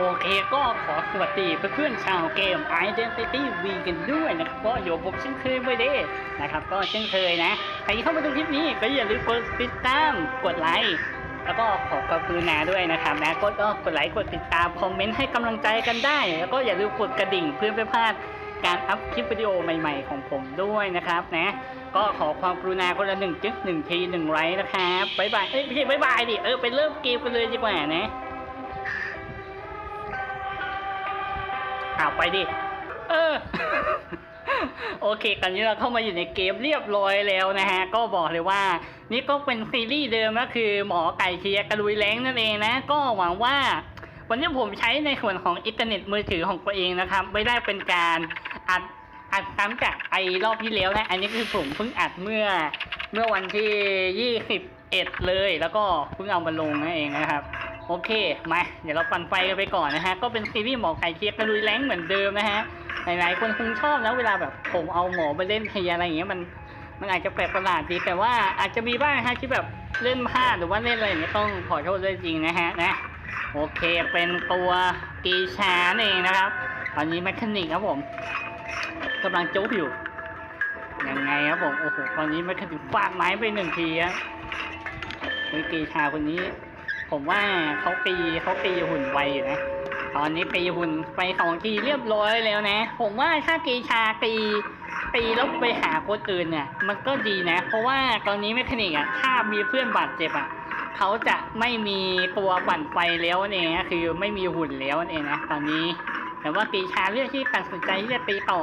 โอเคก็ขอสวัสดีเพื่อนๆชาวเกม Identity V กันด้วยนะครับก็อยู่กับผมเช่นเคยไม่ได้นะครับ ก็เช่นเคยนะใครที่เข้ามาดูคลิปนี้ก็อย่าลืมกดติดตามกดไลค์แล้วก็ขอความกรุณาด้วยนะครับนะกดก็กดไลค์กดติดตามคอมเมนต์ให้กำลังใจกันได้ แล้วก็อย่าลืมกดกระดิ่งเพื่อไม่พลาดการอัพคลิปวิดีโอใหม่ ๆ ของผมด้วยนะครับนะ ก็ขอความกรุณาคนละหนึ่งจึ๊กหนึ่งทีหนึ่งไลค์นะครับบ๊ายบายเอ้ยไม่ใช่บ๊ายบายดิเออไปเริ่มเกมกันเลยดีกว่านะ อ้าวไปดิ เออ โอเคตอนนี้เราเข้ามาอยู่ในเกมเรียบร้อยแล้วนะฮะ ก็บอกเลยว่า นี่ก็เป็นซีรีส์เดิมก็คือหมอไก่เชียร์กระลุยแรงนั่นเองนะ ก็หวังว่า วันนี้ผมใช้ในส่วนของอินเทอร์เน็ตมือถือของตัวเองนะครับ ไม่ได้เป็นการอัดอัดซ้ำจากไอรอบที่แล้วนะ อันนี้คือผมเพิ่งอัดเมื่อเมื่อวันที่21เลย แล้วก็เพิ่งเอามาลงนั่นเองนะครับ โอเค มา เดี๋ยวเราปั่นไฟกันไปก่อนนะฮะ ก็เป็นซีรีส์หมอไก่เคียร์กระลุยแรงเหมือนเดิมนะฮะ หลายๆคนคงชอบนะเวลาแบบผมเอาหมอไปเล่นเทียอะไรอย่างเงี้ยมัน มันอาจจะแปลกประหลาดดี แต่ว่าอาจจะมีบ้างฮะที่แบบเล่นพลาดหรือว่าเล่นอะไรอย่างเงี้ยต้องขอโทษด้วยจริงนะฮะนะ โอเค เป็นตัวกีชานเองนะครับ ตอนนี้แมคคานิกครับผมกำลังจุ๊บอยู่ยังไงครับผม โอ้โห ตอนนี้แมคคานิกฟาดไม้ไปหนึ่งทีครับกีชาคนนี้ ผมว่าเขาปีเขาปีหุ่นไวอยู่นะ ตอนนี้ปีหุ่นไปสองทีเรียบร้อยแล้วนะ ผมว่าถ้ากีชาตีตีแล้วไปหาคนอื่นเนี่ย มันก็ดีนะ เพราะว่าตอนนี้แมคคานิกอะถ้ามีเพื่อนบาดเจ็บอะเขาจะไม่มีตัวปั่นไฟแล้วนั่นเองนะคือไม่มีหุ่นแล้วนั่นเองนะตอนนี้ แต่ว่ากีชาเลือกที่ตัดสินใจที่จะตีต่อ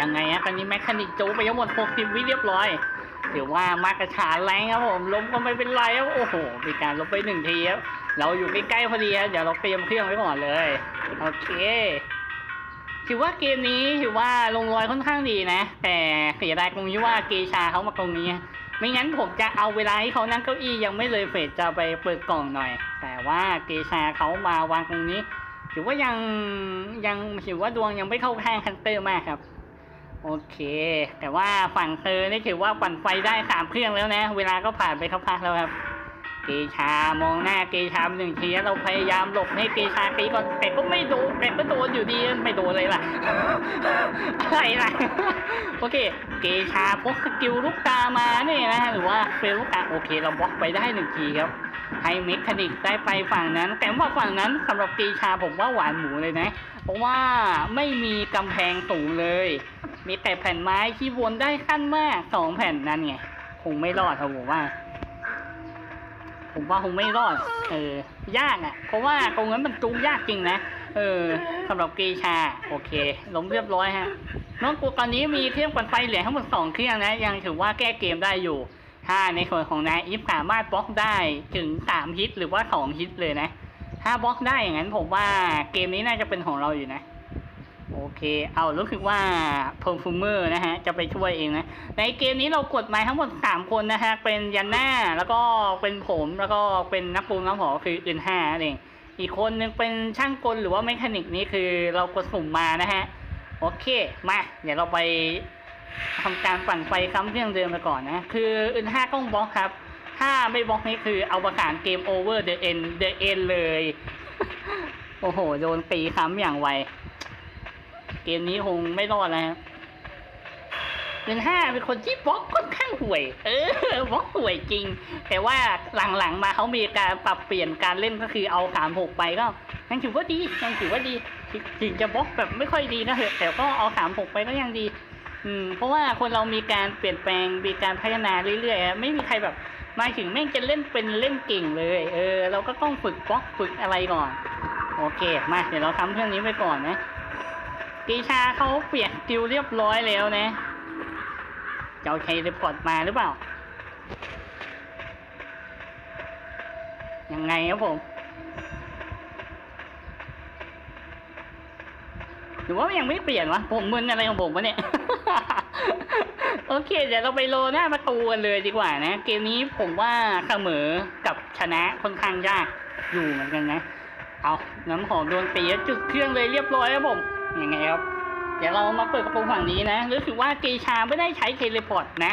ยังไงอะตอนนี้แมคคานิกจูไปทั้งหมด60วิเรียบร้อย ถือว่ามากระชาแรงครับผมล้มก็ไม่เป็นไรครับโอ้โหมีการล้มไปหนึ่งทีครับเราอยู่ใกล้ๆพอดีครับเดี๋ยวเราเตรียมเครื่องไว้ก่อนเลยโอเคถือว่าเกมนี้ถือว่าลงรอยค่อนข้างดีนะ แต่เสียดายตรงที่ว่าเกชาเขามาตรงนี้ ไม่งั้นผมจะเอาเวลาให้เขานั่งเก้าอี้ยังไม่เลยเฟสจะไปเปิดกล่องหน่อย แต่ว่าเกชาเขามาวางตรงนี้ ถือว่ายังยังถือว่าดวงยังไม่เข้าข้างคันเตอร์มากครับ โอเค แต่ว่าฝั่งเธอนี่ถือว่าปั่นไฟได้สามเครื่องแล้วนะ เวลาก็ผ่านไปสักพักแล้วครับ เกชามองหน้าเกชามหนึ่งทีเราพยายามหลบให้เกชาตีก่อนแต่ก็ไม่โดนแต่ก็โดนอยู่ดีไม่โดนเลยล่ะอะไรล่ะโอเค เกชาพกสกิลลูกตามาเนี่ยนะหรือว่าเฟลลูกตาโอเค เราบล็อกไปได้หนึ่งทีครับ ให้เมคานิกได้ไปฝั่งนั้น แต่ว่าฝั่งนั้นสำหรับเกชาผมว่าหวานหมูเลยนะ เพราะว่าไม่มีกำแพงสูงเลย มีแต่แผ่นไม้ที่วนได้ขั้นมากสองแผ่นนั่นไงคงไม่รอดครับผมว่า ผมว่าคงไม่รอด เออ ยากอะ เพราะว่าตรงนั้นมันจูงยากจริงนะ เออสำหรับเกชา โอเค ล้มเรียบร้อยฮะ น้องกูตอนนี้มีเครื่องปั่นไฟเหลือทั้งหมดสองเครื่องนะ ยังถือว่าแก้เกมได้อยู่ ถ้าในส่วนของนายอีฟสามารถบล็อกได้ถึงสามฮิตหรือว่าสองฮิตเลยนะ ถ้าบล็อกได้อย่างนั้นผมว่าเกมนี้น่าจะเป็นของเราอยู่นะ โอเค เอารู้สึกว่า perfumer นะฮะ จะไปช่วยเองนะ ในเกมนี้เรากดมาทั้งหมด3คนนะฮะ เป็นยันหน้าแล้วก็เป็นผมแล้วก็เป็นนักปูนน้ำหอคืออื่นห้าเองอีกคนนึงเป็นช่างกลหรือว่าเมคานิกนี้คือเรากดสุ่มมานะฮะ โอเค มา เดี๋ยวเราไป ทำการปั่นไฟซ้ำเรื่องเดิมไปก่อนนะ คืออื่นห้าต้องบล็อกครับ ถ้าไม่บล็อกนี่คือเอาประกาศเกมโอเวอร์เดอะเอ็นเดอะเอ็นเลย โอ้โห โดนตีซ้ำอย่างไว เกมนี้คงไม่รอดแล้วครับเดือนห้าเป็นคนที่บล็อกค่อนข้างห่วย เออบล็อกห่วยจริง แต่ว่าหลังๆมาเขามีการปรับเปลี่ยนการเล่นก็คือเอาสามหกไปก็ยังถือว่าดียังถือว่าดี ถึงถึงจะบล็อกแบบไม่ค่อยดีก็เถอะแต่ก็เอาสามหกไปก็ยังดี อืม เพราะว่าคนเรามีการเปลี่ยนแปลงมีการพัฒนาเรื่อยๆไม่มีใครแบบมาถึงแม่งจะเล่นเป็นเล่นเก่งเลย เออ เราก็ต้องฝึกบล็อกฝึกอะไรก่อน โอเค มาเดี๋ยวเราทำเรื่องนี้ไปก่อนนะปีชาเขาเปลี่ยนสกิลเรียบร้อยแล้วนะจะเอาเคเรพอร์ตมาหรือเปล่า ยังไงครับผม หรือว่ายังไม่เปลี่ยนวะผมมึนอะไรของผมวะเนี่ย โอเค เดี๋ยวเราไปโลหน้าประตูกันเลยดีกว่านะ เกมนี้ผมว่าเสมอกับชนะค่อนข้างยากอยู่เหมือนกันนะ เอาน้ำหอมโดนตีจุดเครื่องเลยเรียบร้อยครับผมยังไงครับ เดี๋ยวเรามาเปิดกระโปรงฝั่งนี้นะรู้สึกว่าเกชาไม่ได้ใช้เทเลพอร์ตนะ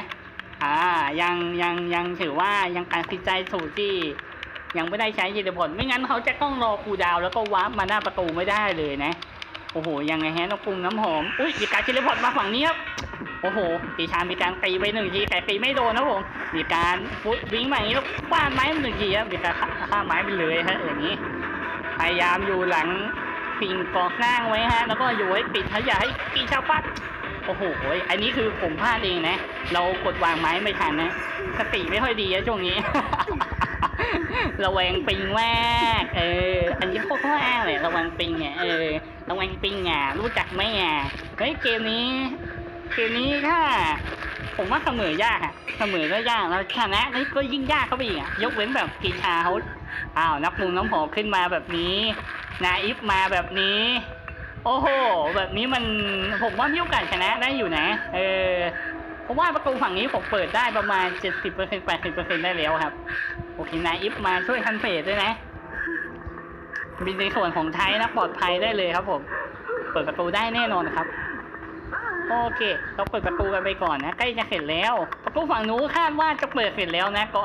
อ่า ยังยังยังถือว่ายังการตัดสินใจสูตรที่ยังไม่ได้ใช้เทเลพอร์ตไม่งั้นเขาจะต้องรอคูดาวแล้วก็วาร์ปมาหน้าประตูไม่ได้เลยนะ โอ้โห ยังไงฮะน้องปรุงน้ำหอม อุ้ยมีการเทเลพอร์ตมาฝั่งนี้ครับ โอ้โหตีชามีการตีไปหนึ่งทีแต่ตีไม่โดนนะผม มีการฟุตวิ่งมาอย่างนี้แล้วฟาดไม้หนึ่งทีครับมีการฆ่าไม้ไปเลยฮะอย่างนี้ พยายามอยู่หลังปิงกองข้างไว้ฮะ แล้วก็อยู่ให้ปิดเขาอย่าให้ปีชาฟัดโอ้โห อันนี้คือผมพลาดเองนะ เรากดวางไม้ไม่ทันนะ สติไม่ค่อยดีอะช่วงนี้ ระแวงปิงมากเออ อันนี้โคตรว่าเลยระวังปิงอะเออระวังปิงอะรู้จักไหมอะเฮ้ยเกมนี้เกมนี้ถ้าผมว่าเสมอยากอะเสมอก็ยากแล้วชนะนี่ก็ยิ่งยากเข้าไปอีกอะยกเว้นแบบกีชาเขาอ้าวนักมุงน้ำหอมขึ้นมาแบบนี้ นาอิฟมาแบบนี้ โอ้โห แบบนี้มันผมว่ามีโอกาสชนะได้อยู่นะ เออ เพราะว่าประตูฝั่งนี้ผมเปิดได้ประมาณ 70% 80%ได้แล้วครับ โอเคนายอิฟมาช่วยทันเฟสด้วยนะมีในส่วนของไทยนะปลอดภัยได้เลยครับผม เปิดประตูได้แน่นอนครับ โอเค เราเปิดประตูกันไปก่อนนะ ใกล้จะเสร็จแล้ว ประตูฝั่งนู้นคาดว่าจะเปิดเสร็จแล้วนะก่อ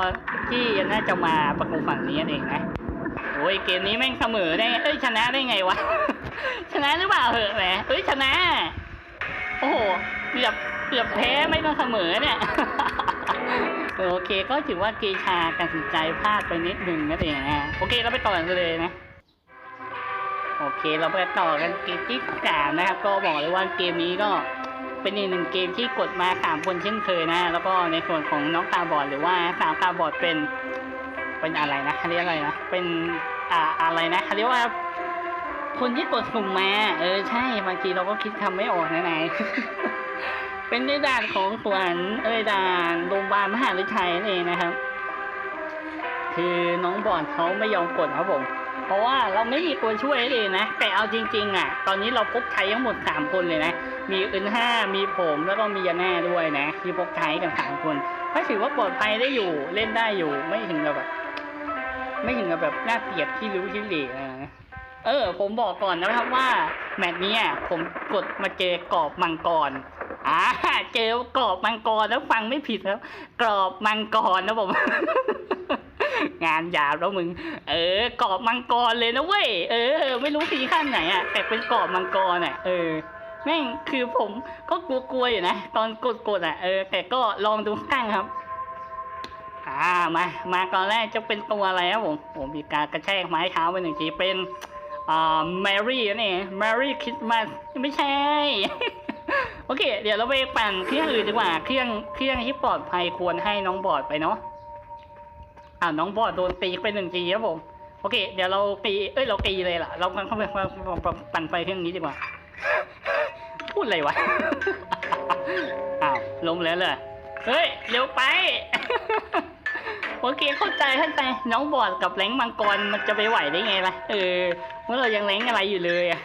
ที่น่าจะมาประตูฝั่งนี้เองนะโอ้ยเกมนี้แม่งเสมอได้ไงเอ้ยชนะได้ไงวะ ชนะหรือเปล่าเหอะแหมเอ้ยชนะ โอ้โหเกือบ เกือบแพ้ไม่ต้องเสมอเนี่ย โอเคก็ถือว่าเกชาตัดสินใจพลาดไปนิดหนึ่งนั่นเองนะโอเคเราไปต่อกันเลยนะโอเคเราไปต่อกันเกมที่สามนะครับ ก็บอกเลยว่าเกมนี้ก็เป็นอีกหนึ่งเกมที่กดมาสามคนเช่นเคยนะ แล้วก็ในส่วนของน้องตาบอดหรือว่าสาวตาบอดเป็น เป็นอะไรนะเขาเรียกอะไรนะเป็นอ่าอะไรนะเขาเรียกว่า คนที่กดสุ่มมา เออใช่บางทีเราก็คิดคำไม่ออกนะนาย เป็นในด่านของสวนเอ้ยด่านโรงพยาบาลมหาวิทยาลัยนั่นเองนะครับ คือน้องบอลเขาไม่ยอมกดครับผม เพราะว่าเราไม่มีตัวช่วยเลยนะ แต่เอาจริง ๆ อะ ตอนนี้เราพกใช้ทั้งหมดสามคนเลยนะ มีอึนห้ามีผมแล้วก็มียาแน่ด้วยนะ ที่พกใช้กันสามคนก็ถือว่าปลอดภัยได้อยู่เล่นได้อยู่ไม่ถึงกับแบบ ไม่ถึงกับแบบน่าเกลียดที่รู้ที่เหล่นะเออ ผมบอกก่อนนะครับว่า แมตช์นี้ผมกดมาเจอกรอบมังกร อ่าเจอกรอบมังกรแล้วฟังไม่ผิดครับกรอบมังกรนะผม งานหยาบแล้วมึง เออ กรอบมังกรเลยนะเว้ย เออ ไม่รู้สีขั้นไหนอะแต่เป็นกรอบมังกรอะเออแม่งคือผมก็กลัวๆอยู่นะ ตอนกดๆอะเออแต่ก็ลองดูข้างครับ อ่ามามาตอนแรกจะเป็นตัวอะไรครับผมผมมีการกระแทกไม้เท้าไปหนึ่งทีเป็นอ่าแมรี่นั่แมรี่คริสต์มาสไม่ใช่ โอเค เดี๋ยวเราไปปั่นเครื่องอื่นดีกว่า เครื่องเครื่องที่ปลอดภัยควรให้น้องบอดไปเนาะอ่าน้องบอดโดนตีไปหนึ่งทีครับผมโอเค เดี๋ยวเราตีเอ้ยเราตีเลยล่ะ เราเข้าไปปั่นไฟเครื่องนี้ดีกว่า พูดอะไรวะอ้าวล้มแล้วเลยเฮ้ยเร็วไปโอเคเข้าใจเข้าใจน้องบอดกับแรงมังกรมันจะไปไหวได้ไงล่ะเออเมื่อเรายังแรงอะไรอยู่เลยอะ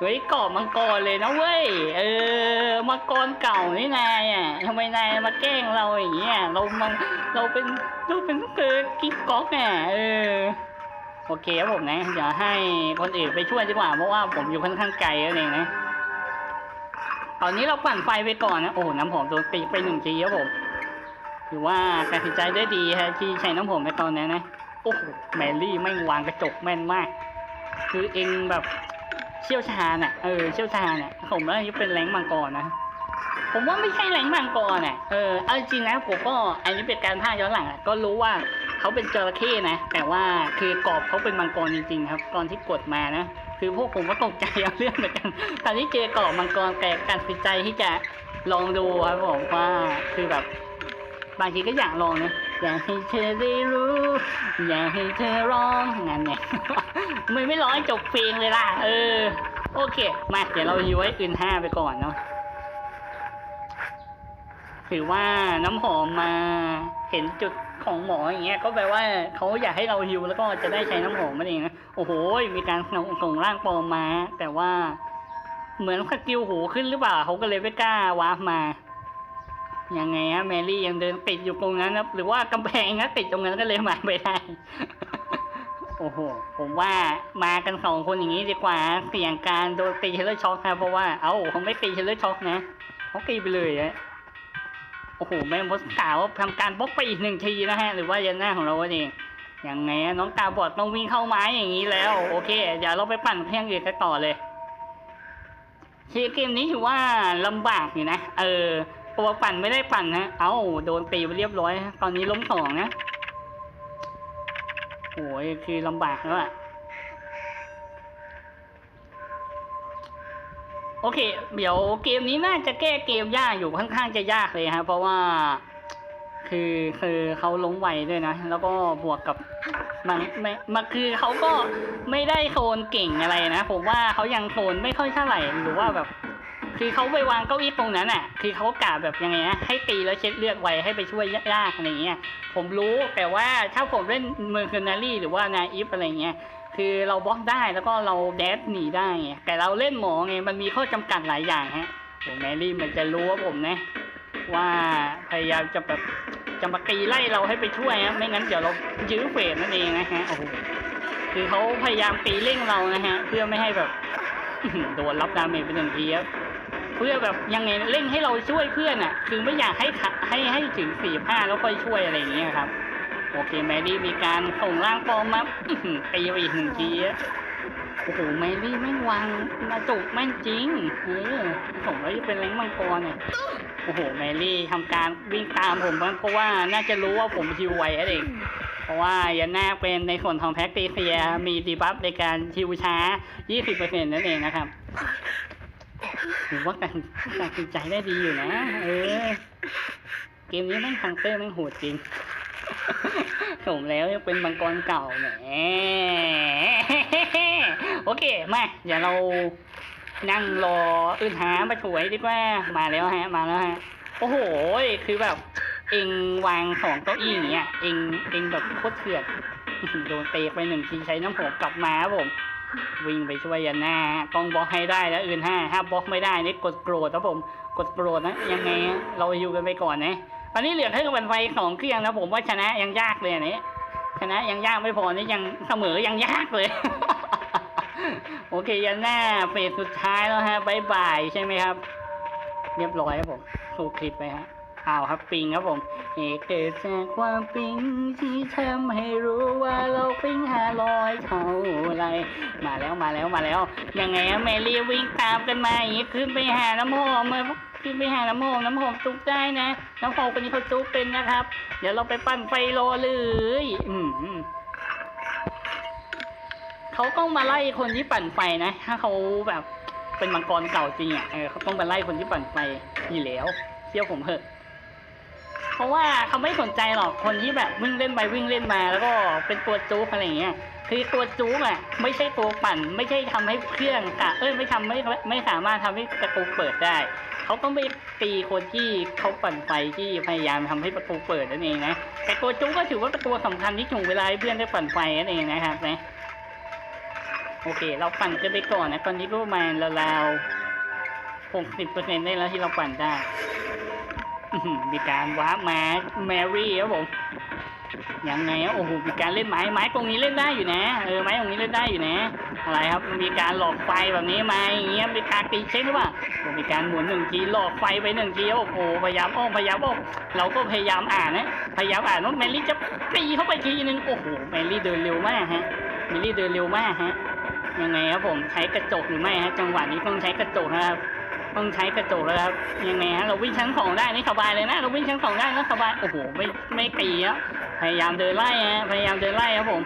เฮ้ยเกาะมังกรเลยนะเว้ย เออ มังกรเก่านี่นายอะทำไมนายมาแกล้งเราอย่างเงี้ย เรามันเราเป็นเราเป็นเธอกิ๊กก๊อกอะเออ โอเคครับผมนะ เดี๋ยวให้คนอื่นไปช่วยดีกว่า เพราะว่าผมอยู่ค่อนข้างไกลนั่นเองนะ ตอนนี้เราปั่นไฟไปก่อนนะ โอ้หน้ำหอมโดนตีไปหนึ่งทีครับผมถือว่าตัดสินใจได้ดีฮะที่ใช้น้ำหอมในตอนนั้นนะ โอ้โห แมรี่ไม่งวางกระจกแม่นมาก คือเองแบบ เชี่ยวชาญอะเออเชี่ยวชาญอะผมว่านี่เป็นแรงมังกรนะ ผมว่าไม่ใช่แรงมังกรอะเออเอาจริงนะผมก็อันนี้เป็นการพากย์ย้อนหลังอะก็รู้ว่าเขาเป็นจระเข้นะ แต่ว่าคือกรอบเขาเป็นมังกรจริงๆครับตอนที่กดมานะคือพวกผมก็ตกใจเอาเรื่องเหมือนกันตอนที่เจอกรอบมังกรแต่การตัดสินใจที่จะลองดูครับผมว่าคือแบบ บางทีก็อยากลองนะอยากให้เธอได้รู้ อยากให้เธอร้องงั้นเนี่ยไม่ไม่ร้องจบเพลงเลยล่ะ เออ โอเค มาเดี๋ยวเราอยู่ไว้อื่นห้าไปก่อนเนาะถือว่าน้ำหอมมาเห็นจุดของหมออย่างเงี้ยก็แปลว่าเขาอยากให้เราฮิวแล้วก็จะได้ใช้น้ำหอมนั่นเองนะโอ้โหมีการส่งส่งร่างปลอมมา แต่ว่าเหมือนสกิลหูขึ้นหรือเปล่าเขาก็เลยไม่กล้าวาร์ปมา ยังไงฮะแมรี่ยังเดินติดอยู่ตรงนั้นนะหรือว่ากำแพงนะติดตรงนั้นก็เลยมาไม่ได้ โอ้โห ผมว่ามากันสองคนอย่างนี้ดีกว่าเสี่ยงการโดนตีเชลเลอร์ช็อคนะเพราะว่าเอ้าเขาไม่ตีเชลเลอร์ช็อคนะเขาตีไปเลยอะโอ้โหแม่งพสกาวทำการบล็อกไปอีกหนึ่งทีนะฮะ หรือว่ายันหน้าของเราเองยังไงน้องตาบอดต้องวิ่งเข้าไม้อย่างนี้แล้ว โอเคเดี๋ยวเราไปปั่นเพียงอื่นกันต่อเลยเกมนี้ถือว่าลำบากอยู่นะ เออ ตัวปั่นไม่ได้ปั่นนะ เอ้า โดนตีไปเรียบร้อย ตอนนี้ล้มสองนะโอ้ยคือลำบากแล้วอะโอเค เดี๋ยวเกมนี้น่าจะแก้เกมยากอยู่ค่อนข้างจะยากเลยครับเพราะว่า คือคือเขาล้มไวด้วยนะ แล้วก็บวกกับมันไม่มันคือเขาก็ไม่ได้โซนเก่งอะไรนะ ผมว่าเขายังโซนไม่ค่อยเท่าไหร่หรือว่าแบบ คือเขาไปวางเก้าอี้ตรงนั้นอะ คือเขากะแบบยังไงนะให้ตีแล้วเช็ดเลือดไว้ให้ไปช่วยยากอะไรเงี้ย ผมรู้แต่ว่าถ้าผมเล่นเมอร์เ n นารีหรือว่านาอิฟอะไรเงี้ย คือเราบล็อกได้แล้วก็เราแดดหนีได้ไงแต่เราเล่นหมอไงมันมีข้อจำกัดหลายอย่างฮะผมแมรี่มันจะรู้ว่าผมนะ ว่าพยายามจะแบบจะมาตีไล่เราให้ไปช่วยฮะไม่งั้นเดี๋ยวเรายื้อเฟสนั่นเองนะฮะโอ้โหคือเขาพยายามตีเร่งเรานะฮะ เพื่อไม่ให้แบบโดนรับดาเมจไปหนึ่งทีครับ เพื่อแบบยังไงเร่งให้เราช่วยเพื่อนอะ คือไม่อยากให้ให้ให้ถึงสี่ห้าแล้วค่อยช่วยอะไรอย่างเงี้ยครับ โอเคแมรี่มีการส่งร่างปลอมมาอื้อหือตีไปอีกหนึ่งทีโอ้โหแมรี่แม่วางมาจุกแม่งจริงเออผมว่าจะเป็นแรงมังกรเนี่ยโอ้โหแมรี่ทำการวิ่งตามผมเพราะว่าน่าจะรู้ว่าผมฮิวไวนั่นเองเพราะว่ายันนาเป็นในส่วนของแพ็กตีเซียมีดีบัฟในการฮิวช้า 20%นั่นเองนะครับ ถือว่าการการตัดสินใจได้ดีอยู่นะ เออ เกมนี้แม่งฮังเตอร์แม่งโหดจริง สมแล้วยังเป็นมังกรเก่าแหมโอเค มาเดี๋ยวเรานั่งรออื่นหามาถวยดีกว่า มาแล้วฮะ มาแล้วฮะ โอ้โห คือแบบ เองวางสองเก้าอี้อย่างเงี้ย เองเองแบบโคตรเถื่อนโดนเตะไปหนึ่งทีใช้น้ำผมกลับมาครับผม วิ่งไปช่วยยันหน้าต้องบล็อกให้ได้แล้วอื่นห้าถ้าบล็อกไม่ได้นี่กดโกรธครับผมกดโกรธนะยังไงเราอยู่กันไปก่อนนะตอนนี้เหลือแค่กับวันไฟสองเครื่องนะผมว่าชนะยังยากเลยนนี้ชนะยังยากไม่พอนี่ยังเสมอยังยากเลยโอเคยันหน้าเฟสสุดท้ายแล้วฮะบายบายใช่ไหมครับ เรียบร้อยครับผมสูคลิปไปฮะ อ้าวครับปิงครับผมเหตุเกิดจากความปิงที่ทำให้รู้ว่าเราปิงห้าร้อยเท่าไรมาแล้วมาแล้วมาแล้วยังไงแมรี่วิ่งตามกันมาอย่างงี้ขึ้นไปหาน้ำหอมมาขึ้นไปหาน้ำหอมน้ำหอมจุกได้นะ น้ำหอมคนนี้เขาจุกเป็นนะครับ เดี๋ยวเราไปปั่นไฟรอเลยอืมเขาต้องมาไล่คนที่ปั่นไฟนะ ถ้าเขาแบบเป็นมังกรเก่าจริงอะเออเขาต้องมาไล่คนที่ปั่นไฟอยู่แล้วเชื่อผมเถอะ เพราะว่าเขาไม่สนใจหรอกคนที่แบบวิ่งเล่นไปวิ่งเล่นมา แล้วก็เป็นตัวจู๊กอะไรอย่างเงี้ยคือตัวจู๊กอะไม่ใช่ตัวปั่น ไม่ใช่ทำให้เครื่องกะเอ้ยไม่ทำไม่ไม่สามารถทำให้ประตูเปิดได้เขาต้องไปตีคนที่เขาปั่นไฟที่พยายามทำให้ประตูเปิดนั่นเองนะแต่ตัวจู๊กก็ถือว่าเป็นตัวสำคัญที่ถ่วงเวลาเพื่อนได้ปั่นไฟนั่นเองนะครับนะโอเค เราปั่นกันไปก่อนนะตอนนี้ก็ประมาณราวๆหกสิบเปอร์เซ็นต์ได้แล้วที่เราปั่นได้ มีการว้าร์ปมแมรี่ครับผมยังไงโอ้โหมีการเล่นไม้ไม้ตรงนี้เล่นได้อยู่นะเออไม้ตรงนี้เล่นได้อยู่นะ อะไรครับมีการหลอกไฟแบบนี้มาอย่างเงี้ยมีการตีเช็คหรือเปล่ามีการหมุนหนึ่งทีหลอกไฟไปหนึ่งทีโอ้โหพยายามอ้อมพยายามอ้อมเราก็พยายามอ่านนะพยายามอ่านว่าแมรี่จะตีเข้าไปทีนึงโอ้โหแมรี่เดินเร็วมากฮะแมรี่เดินเร็วมากฮะยังไงครับผมใช้กระจกหรือไม่ฮะจังหวะนี้ต้องใช้กระจกนะครับ ต้องใช้กระจกแล้วครับยังไงฮะเราวิ่งชั้นสองได้นี่สบายเลยนะ เราวิ่งชั้นสองได้แล้วสบายโอ้โหไม่ไม่ตีอะพยายามเดินไล่ฮะพยายามเดินไล่ครับผม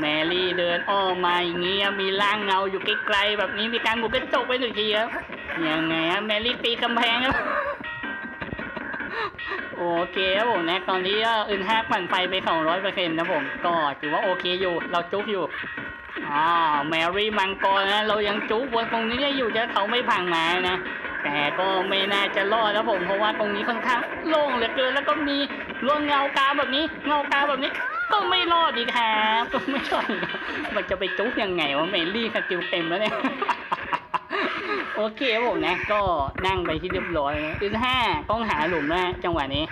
แมรี่เดินอ้อมมาอย่างเงี้ยมีร่างเงาอยู่ไกลๆแบบนี้มีการบุกกระจกไปหนึ่งทีครับยังไงฮะแมรี่ตีกำแพงครับโอเคครับผมนะตอนนี้อึนห้าปั่นไฟไปสองร้อยเปอร์เซ็นต์นะผมก็ถือว่าโอเคอยู่ เราจุ๊กอยู่อ่าแมรี่มังกรนะเรายังจุ๊กบนตรงนี้ได้อยู่จะเขาไม่พังมานะ แต่ก็ไม่น่าจะรอดแล้วผมเพราะว่าตรงนี้ค่อนข้างโล่งเหลือเกินแล้วก็มีรวงเงากาแบบนี้ เงากาแบบนี้ ก็ไม่รอดอีกครับก็ไม่รอดอีกครับมันจะไปจุ๊กยังไงวะเมลี่สกิลเต็มแล้วเนี่ยโอเคครับผมนะ ก็นั่งไปที่เรียบร้อยนะอึนห้าต้องหาหลุมนะจังหวะนี้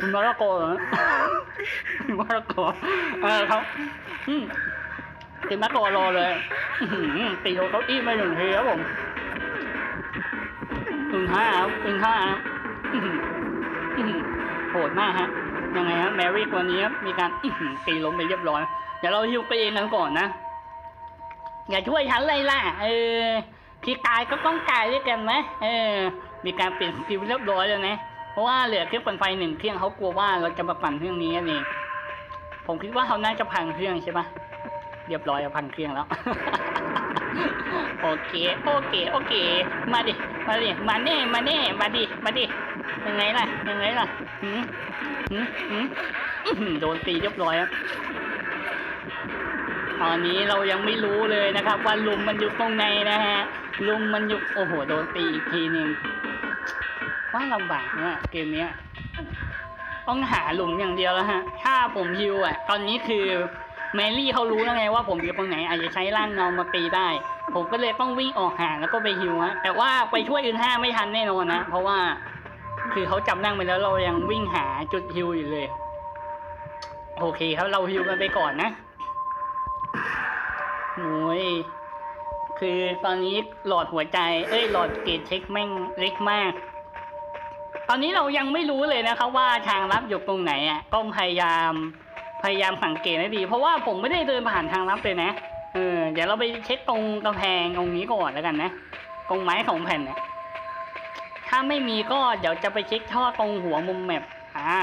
คุณมะละกเหรอคุณมะละกเออเขาอืม ติมะละกอรอเลยตีโดนเขาอี้ไม่หนึ่งทีครับผมอึงห้าครับอึงห้าครับอื้อหืออื้อหือโหดมากฮะ ยังไงครับแมรี่ตัวนี้ครับมีการตีล้มไปเรียบร้อย เดี๋ยวเราฮิวไปเองกันก่อนนะอย่าช่วยฉันเลยล่ะ เออพี่กายก็ต้องกายด้วยกันไหมเออ มีการเปลี่ยนสกิลเรียบร้อยแล้วนะ เพราะว่าเหลือเครื่องปั่นไฟหนึ่งเครื่องเขากลัวว่าเราจะมาปั่นเครื่องนี้นั่ผมคิดว่าเขาน่าจะพังเครื่องใช่ปะ เรียบร้อยพังเครื่องแล้ว โอเค โอเค โอเค มาดิ มาดิ มาแน่มาแน่มาดิ มาดิ ยังไงล่ะ ยังไงล่ะหืมหืมหืมโดนตีเรียบร้อยครับตอนนี้เรายังไม่รู้เลยนะครับ ว่าลุมมันอยู่ตรงไหนนะฮะ ลุมมันอยู่ โอ้โห โดนตีอีกทีหนึ่งว่าลำบากเนี่ยเกมเนี้ยต้องหาหลุมอย่างเดียวแล้วฮะ ถ้าผมฮิวอะ ตอนนี้คือ แมรี่เขารู้แล้วไงว่าผมอยู่ตรงไหนอาจจะใช้ร่างเงามาตีได้ ผมก็เลยต้องวิ่งออกห่างแล้วก็ไปฮิวฮะแต่ว่าไปช่วยอื่นห้าไม่ทันแน่นอนนะ เพราะว่า คือเขาจับนั่งไปแล้วเรายังวิ่งหาจุดฮิวอยู่เลย โอเคครับเราฮิวกันไปก่อนนะโอ้ยคือตอนนี้หลอดหัวใจ เอ้ย หลอดเกตเช็คแม่งเล็กมาก ตอนนี้เรายังไม่รู้เลยนะครับว่าทางลับอยู่ตรงไหนอะก็พยายาม พยายามสังเกตให้ดี เพราะว่าผมไม่ได้เดินผ่านทางลับเลยนะเออเดี๋ยวเราไปเช็คตรงกำแพงตรงนี้ก่อนแล้วกันนะตรงไม้ของแผ่นนี่ยถ้าไม่มีก็เดี๋ยวจะไปเช็คท่อตรงหัวมุมแมปอ่า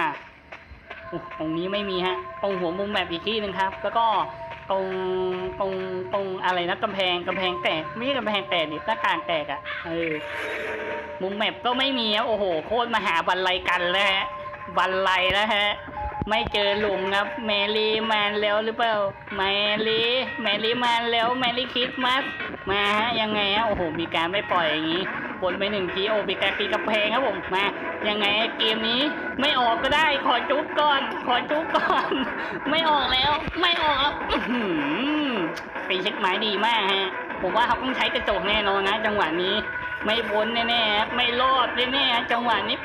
ตรงนี้ไม่มีฮะ ตรงหัวมุมแมปอีกที่หนึ่งครับ แล้วก็ตรงตรงตรงอะไรนะกำแพงกำแพงแตกไม่ใช่กำแพงแตกดิหน้าต่างแตกอะเออมุมแมปก็ไม่มีอะโอ้โห โคตรมหาบันไลกันแล้วฮะบันไลแล้วฮะ ไม่เจอหลุมครับ แมรี่มาแล้วหรือเปล่า แมรี่แมรี่มาแล้วแมรี่คริสต์มาสมาฮะยังไงฮะโอ้โหมีการไม่ปล่อยอย่างนี้บนไปหนึ่งทีโอมีการตีกระเพงครับผมมายังไงเกมนี้ไม่ออกก็ได้ขอจุ๊บก่อน ขอจุ๊บก่อน ไม่ออกแล้ว ไม่ออกแล้วอื้อหือตีเช็คไม้ดีมากฮะผมว่าเขาต้องใช้กระจกแน่นอนนะ จังหวะนี้ไม่พ้นแน่ๆไม่รอดแน่ๆจังหวะนี้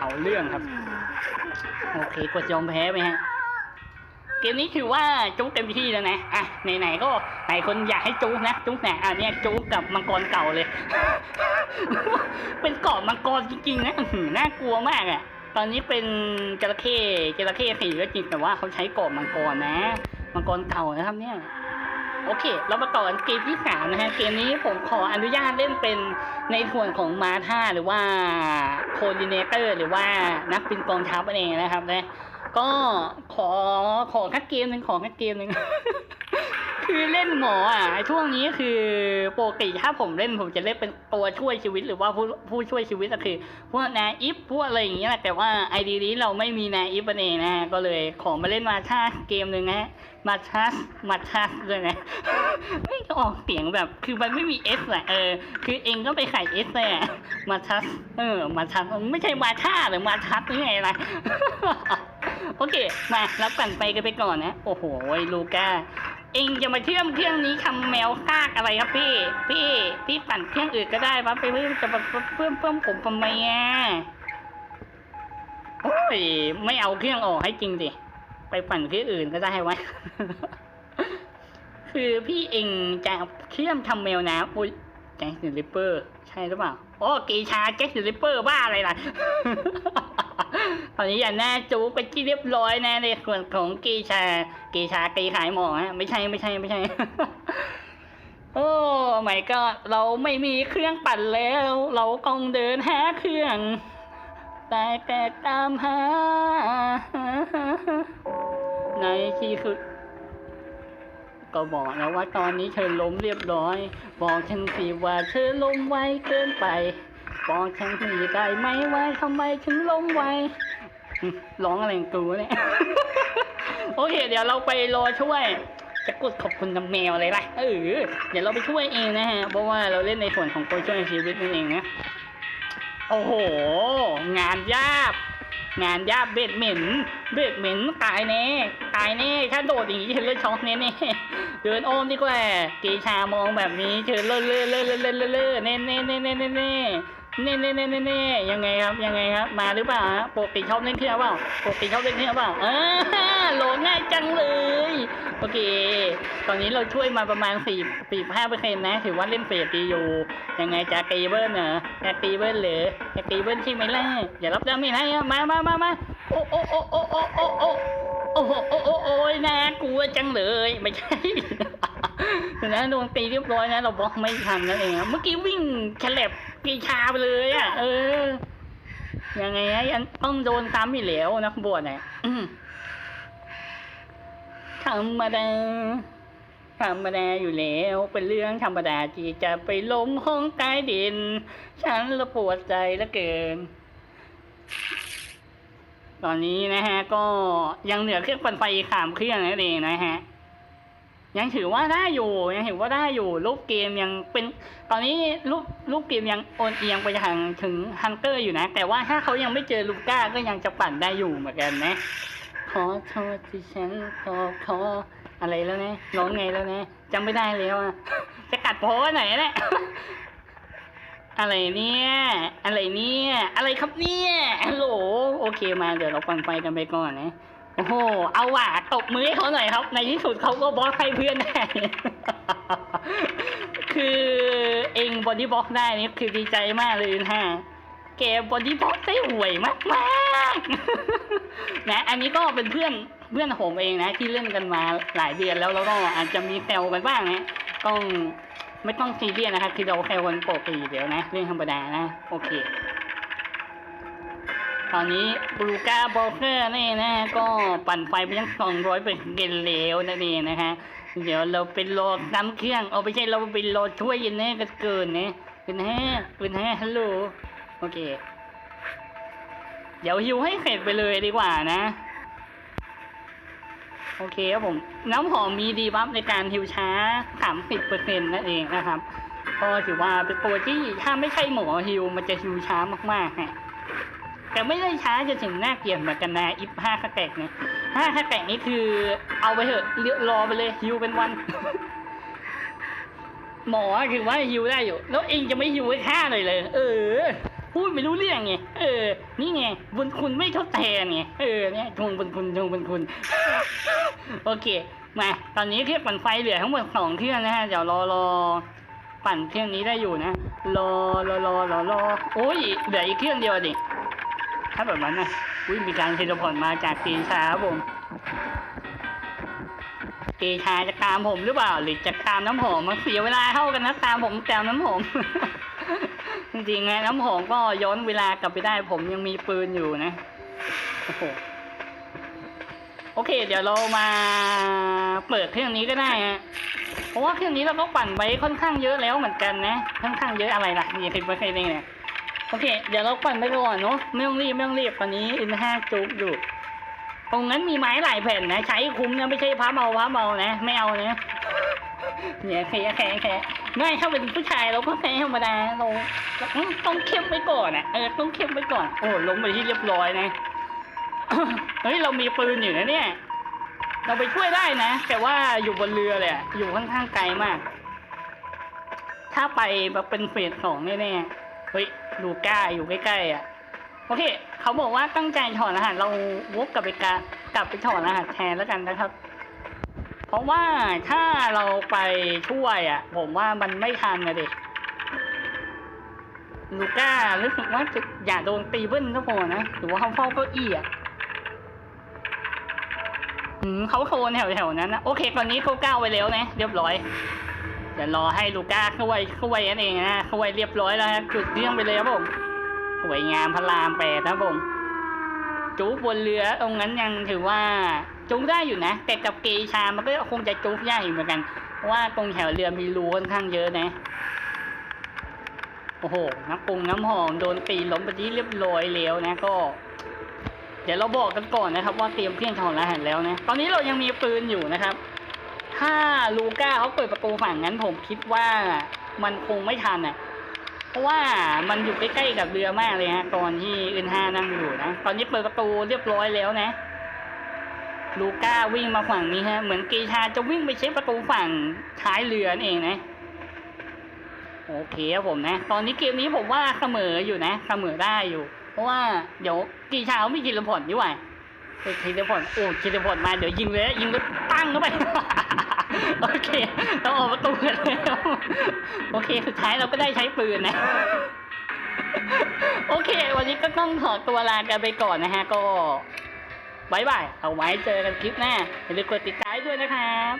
เอาเรื่องครับ โอเคกดยอมแพ้ไปฮะ เกมนี้ถือว่าจุ๊กเต็มที่แล้วนะ อะไหนๆก็ไหนคนอยากให้จุ๊กนะ จุ๊กไหนอะเนี่ยจุ๊กกับมังกรเก่าเลย เป็นเกาะมังกรจริงๆนะน่ากลัวมากอะ ตอนนี้เป็นจระเข้จระเข้สีก็จริงแต่ว่าเขาใช้เกาะมังกรนะ มังกรเก่านะครับเนี่ย โอเค เรามาต่อกันเกมที่สามนะฮะ เกมนี้ผมขออนุญาตเล่นเป็นในส่วนของมาท่าหรือว่าโคดิเนเตอร์หรือว่านักบินกองทัพนั่นเองนะครับนะ ก็ขอขอแค่เกมหนึ่งขอแค่เกมหนึ่ง คือเล่นหมออะช่วงนี้คือปกติถ้าผมเล่นผมจะเล่นเป็นตัวช่วยชีวิตหรือว่าผู้ผู้ช่วยชีวิตก็คือ พวกนาอิฟพวกอะไรอย่างเงี้ยแหละแต่ว่าไอดีนี้เราไม่มีนาอิฟนั่นเองนะก็เลยขอมาเล่นมาท่าเกมหนึ่งนะฮะมาทัสมาทัสด้วยนะไม่ออกเสียงแบบคือมันไม่มีเอสอะเออคือเองก็ไปไข่เอสเลยอะมาทัสเออมาทัสไม่ใช่มาท่าหรือมาทัสหรือไงล่ะโอเค มารับกันไปกันไปก่อนนะ โอ้โหลูก้า เองจะมาเชื่อมเครื่องนี้คำแมวซากอะไรครับพี่ พี่พี่ปั่นเครื่องอื่นก็ได้ปะไปเพิ่มจะมาเพิ่มเพิ่มผมทำไมอะโอ้ยไม่เอาเครื่องออกให้จริงดิไปปั่นเครื่องอื่นก็ได้ไว้คือพี่เองจะเชื่อมทำแมวน้ำอุ้ยแจ็คเดลิเปอร์ ใช่หรือเปล่าโอ้กีชาแจ็คเดลิเปอร์บ้าอะไรล่ะ ตอนนี้อย่าหน้าจูไปที่เรียบร้อยแนะในส่วนของกีชา กีชากีขายหมอฮะไม่ใช่ไม่ใช่ไม่ใช่ โอ้ไม่ก็เราไม่มีเครื่องปั่นแล้ว เราต้องเดินหาเครื่องแต่แต่ตามหา ในที่สุดก็บอกแล้วว่าตอนนี้เธอล้มเรียบร้อย บอกฉันสิว่าเธอล้มไวเกินไป บอกฉันทีได้ไหมว่าทำไมถึงล้มไวร้องอะไรกูเนี่ย โอเค เดี๋ยวเราไปรอช่วย จะกดขอบคุณน้ำแมวอะไรล่ะเออเดี๋ยวเราไปช่วยเองนะฮะ เพราะว่าเราเล่นในส่วนของตัวช่วยชีวิตนั่นเองนะ โอ้โห งานยากงานยากเบ็ดเหม็น เบ็ดเหม็นตายแน่ ตายแน่ถ้าโดดอย่างนี้เธอเลือดช็อกแน่แน่เดินอ้อมดีกว่า กีชามองแบบนี้เธอเลื่อนเลื่อนเลื่อนเลื่อนเลื่อนเลื่อนเน่เน่เน่เน่เน่ เน่เน่เน่เน่เน่ยังไงครับยังไงครับ มาหรือเปล่าฮะปกติชอบเล่นเครื่องเปล่าปกติชอบเล่นเครื่องเปล่าเออโหลดง่ายจังเลย โอเค ตอนนี้เราช่วยมาประมาณสี่สี่ห้าเปอร์เซ็นต์นะ ถือว่าเล่นเฟรดีอยู่ยังไงจะตีเบิร์นเหรอจะตีเบิร์นเหรือจะตีเบิร์นใช่ไหมล่ะอย่ารับดาเมจให้มามามามาโอ้โอ้โอ้โอ้โอ้โอ้โอ้โอ้โหโอ้โอ้โอ้ยน่ากลัวจังเลยไม่ใช่นะโดนตีเรียบร้อยนะ เราบล็อกไม่ทันนั่นเองเมื่อกี้วิ่งแฉลบ กีชาไปเลยอะ เออ ยังไงอะยังต้องโดนซ้ำอีกแล้วนักบวชเนี่ยอืมธรรมดาธรรมดาอยู่แล้ว เป็นเรื่องธรรมดาที่จะไปล้มห้องใต้ดิน ฉันละปวดใจเหลือเกิน ตอนนี้นะฮะ ก็ยังเหลือเครื่องปั่นไฟอีกสามเครื่องนั่นเองนะฮะ ยังถือว่าได้อยู่ยังถือว่าได้อยู่รูปเกมยังเป็นตอนนี้รูปรูปเกมยังโอนเอียงไปทางถึงฮันเตอร์อยู่นะ แต่ว่าถ้าเขายังไม่เจอลูก้าก็ยังจะปั่นได้อยู่เหมือนกันนะ ขอโทษที่ฉันขอขออะไรแล้วนะร้องไงแล้วนะจำไม่ได้แล้วอะจะกัดโพไหนแหละอะไรเนี่ย อะไรเนี่ย อะไรครับเนี่ยฮัลโหลโอเคมาเดี๋ยวเราปั่นไฟกันไปก่อนนะ โอ้โห เอาว่ะตบมือให้เขาหน่อยครับ ในที่สุดเขาก็บล็อกให้เพื่อนได้ คือเองบอดี้บล็อกได้นี่คือดีใจมากเลยนะฮะแกบอดี้บล็อกได้ห่วยมากมากนะ อันนี้ก็เป็นเพื่อนเพื่อนผมเองนะ ที่เล่นกันมาหลายเดือนแล้วแล้วก็อาจจะมีแซวกันบ้างนะต้องไม่ต้องซีเรียสนะครับคือเราแซวกันปกติเดี๋ยวนะ เรื่องธรรมดานะ โอเค ตอนนี้บลูก้าบเกอร์นี่นะก็ปั่นไฟไปทั้งสองร้อยเป็นเกนเลวนั่นเองนะคะเดี๋ยวเราเป็นรอน้ำเครื่องเอาไปใช่เราเป็นรอช่วยยันแน่กันเกินนะเป็นแฮ่เป็นแฮ่ฮัลโหลโอเค เดี๋ยวฮิวให้เสร็จไปเลยดีกว่านะ โอเคครับผม น้ำหอมมีดีบัฟในการฮิวช้า30เปอร์เซ็นต์นั่นเองนะครับก็ถือว่าเป็นตัวที่ถ้าไม่ใช่หมอฮิวมันจะฮิวช้ามากๆฮะ แต่ไม่ได้ช้าจะถึงหน้าเกียดเหมือนกันนะอิฟห้าสแต็กเนี่ยห้าสแต็กนี่คือเอาไปเถอะเรียรอไปเลยฮิวเป็นวัน หมอคือว่าฮิวได้อยู่ แล้วเองจะไม่ฮิวให้ข้าหน่อยเลย เออ พูดไม่รู้เรื่องไงเออ นี่ไงบุญคุณไม่ทดแทนไงเออเนี่ยทวงบุญคุณทวงบุญคุณ โอเค มา ตอนนี้เครื่องปั่นไฟเหลือทั้งหมดสองเครื่องนะฮะเดี๋ยวรอรอปั่นเครื่องนี้ได้อยู่นะรอรอรอรอรอโอ้ยเหลืออีกเครื่องเดียวดิ ถ้าแบบนั้นนะอุ้ยมีการเทเลพอร์ตมาจากเกชาครับผมเกชาจะตามผมหรือเปล่า หรือจะตามน้ำหอมมันเสียเวลาเท่ากันนะตามผมตามน้ำหอมจริงๆนะน้ำหอมก็ย้อนเวลากลับไปได้ ผมยังมีปืนอยู่นะโอ้โหโอเค เดี๋ยวเรามาเปิดเครื่องนี้ก็ได้ฮะเพราะว่าเครื่องนี้เราก็ปั่นไปค่อนข้างเยอะแล้วเหมือนกันนะค่อนข้างเยอะอะไรล่ะนี่คิดว่าใครเองเนี่ย โอเค เดี๋ยวเราปั่นไปก่อนเนาะไม่ต้องรีบไม่ต้องรีบตอนนี้อินห้าจุกอยู่ ตรงนั้นมีไม้หลายแผ่นนะ ใช้คุ้มนะไม่ใช่พับเอาพับเอานะ ไม่เอานะเนี่ยแค่แค่แค่ไม่ถ้าเป็นผู้ชายเราก็แค่ธรรมดาเราต้องเข้มไว้ก่อนอะเออต้องเข้มไว้ก่อน โอ้ลงไปที่เรียบร้อยนะเฮ้ยเรามีปืนอยู่นะเนี่ย เราไปช่วยได้นะ แต่ว่าอยู่บนเรือเลยอะอยู่ค่อนข้างไกลมาก ถ้าไปแบบเป็นเฟสสองแน่ๆ เฮ้ยลูก้าอยู่ใกล้ๆอะโอเค เขาบอกว่าตั้งใจถอดรหัสเราวกกลับไปกากลับไปถอดรหัสแทนแล้วกันนะครับ เพราะว่าถ้าเราไปช่วยอะ ผมว่ามันไม่ทันนะเด็กลูก้ารู้สึกว่าจะอย่าโดนตีเบิ้ลก็พอนะหรือว่าเขาเฝ้าเก้าอี้อะเขาโคนแถวๆนั้นนะโอเค ตอนนี้เขาก้าวไปแล้วนะเรียบร้อย เดี๋ยวรอให้ลูก้าเข้าไว้เข้าไว้นั่นเองนะเข้าไว้เรียบร้อยแล้วครับจุดเรื่องไปเลยครับผมสวยงามพระรามแปดนะครับผมจุกบนเรือตรงนั้นยังถือว่าจุกได้อยู่นะ แต่กับเกชามันก็คงจะจุกยากอยู่เหมือนกันเพราะว่าตรงแถวเรือมีรูค่อนข้างเยอะนะโอ้โหน้ำปรุงน้ำหอมโดนตีล้มไปที่เรียบร้อยแล้วนะก็ เดี๋ยวเราบอกกันก่อนนะครับ ว่าเตรียมเครื่องถอดรหัสแล้วนะ ตอนนี้เรายังมีปืนอยู่นะครับ ถ้าลูก้าเขาเปิดประตูฝั่งนั้นผมคิดว่ามันคงไม่ทันอะ เพราะว่ามันอยู่ใกล้ๆกับเรือมากเลยฮะตอนที่อึนห้านั่งอยู่นะ ตอนนี้เปิดประตูเรียบร้อยแล้วนะ ลูก้าวิ่งมาฝั่งนี้ฮะ เหมือนกีชาจะวิ่งไปเช็คประตูฝั่งท้ายเรือนั่นเองนะโอเคครับผมนะ ตอนนี้เกมนี้ผมว่าเสมออยู่นะ เสมอได้อยู่ เพราะว่าเดี๋ยวกีชาเขาไม่กินระผลดีกว่า เฮ้ยคิดเดพอร์ตโอ้คิดเดพอร์ตมาเดี๋ยวยิงเลยยิงแล้วตั้งเข้าไป โอเคเราออกประตูกันแล้วโอเค สุดท้ายเราก็ได้ใช้ปืนนะ โอเค วันนี้ก็ต้องถอดตัวลากันไปก่อนนะฮะ ก็บายบาย เอาไว้เจอกันคลิปหน้าอย่าลืมกดติดตามด้วยนะครับ